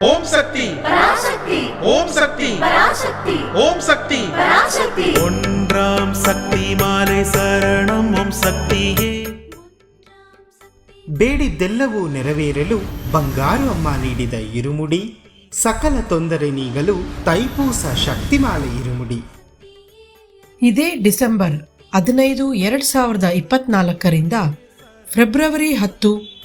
ஓம் சக்தி பராசக்தி ஓம் சக்தி பராசக்தி ஓம் சக்தி பராசக்தி ஒன்றாம் சக்தி மாலை சரணம் ஓம் ಸಕ್ತಿಯೇ ಬೇಡಿದ್ದೆಲ್ಲವೂ ನೆರವೇರಲು ಬಂಗಾರು ಅಮ್ಮ ನೀಡಿದ ಇರುಮುಡಿ ಸಕಲ ತೊಂದರೆ ನೀಗಲು ತೈಪೂಸ ಶಕ್ತಿಮಾಲೆ ಇರುಮುಡಿ ಇದೇ ಡಿಸೆಂಬರ್ ಹದಿನೈದು ಎರಡು ಸಾವಿರದ ಇಪ್ಪತ್ನಾಲ್ಕರಿಂದ ಫೆಬ್ರವರಿ ಹತ್ತು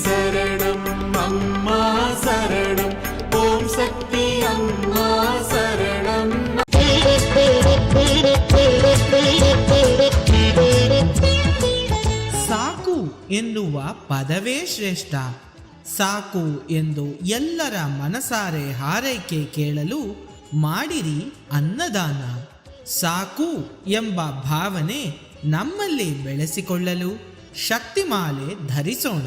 சரணம் அம்மா சரணம் ஓம் சக்தி அம்மா சரணம் ಸಾಕು ಎನ್ನುವ ಪದವೇ ಶ್ರೇಷ್ಠ ಸಾಕು ಎಂದು ಎಲ್ಲರ ಮನಸಾರೆ ಹಾರೈಕೆ ಕೇಳಲು ಮಾಡಿರಿ ಅನ್ನದಾನ ಸಾಕು ಎಂಬ ಭಾವನೆ ನಮ್ಮಲ್ಲಿ ಬೆಳೆಸಿಕೊಳ್ಳಲು ಶಕ್ತಿಮಾಲೆ ಧರಿಸೋಣ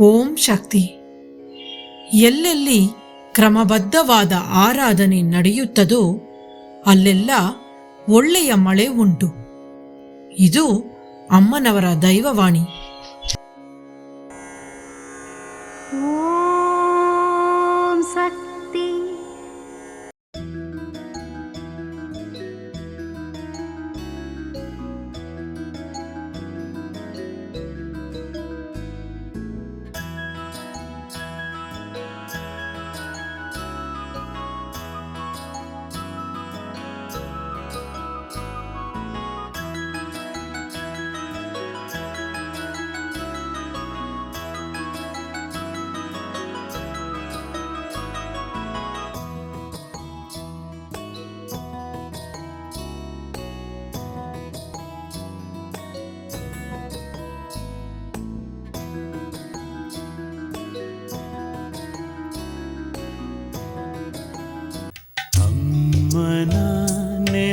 ಓಂ ಶಕ್ತಿ. ಎಲ್ಲೆಲ್ಲಿ ಕ್ರಮಬದ್ಧವಾದ ಆರಾಧನೆ ನಡೆಯುತ್ತದೋ ಅಲ್ಲೆಲ್ಲ ಒಳ್ಳೆಯ ಮಳೆ ಉಂಟು. ಇದು ಅಮ್ಮನವರ ದೈವವಾಣಿ.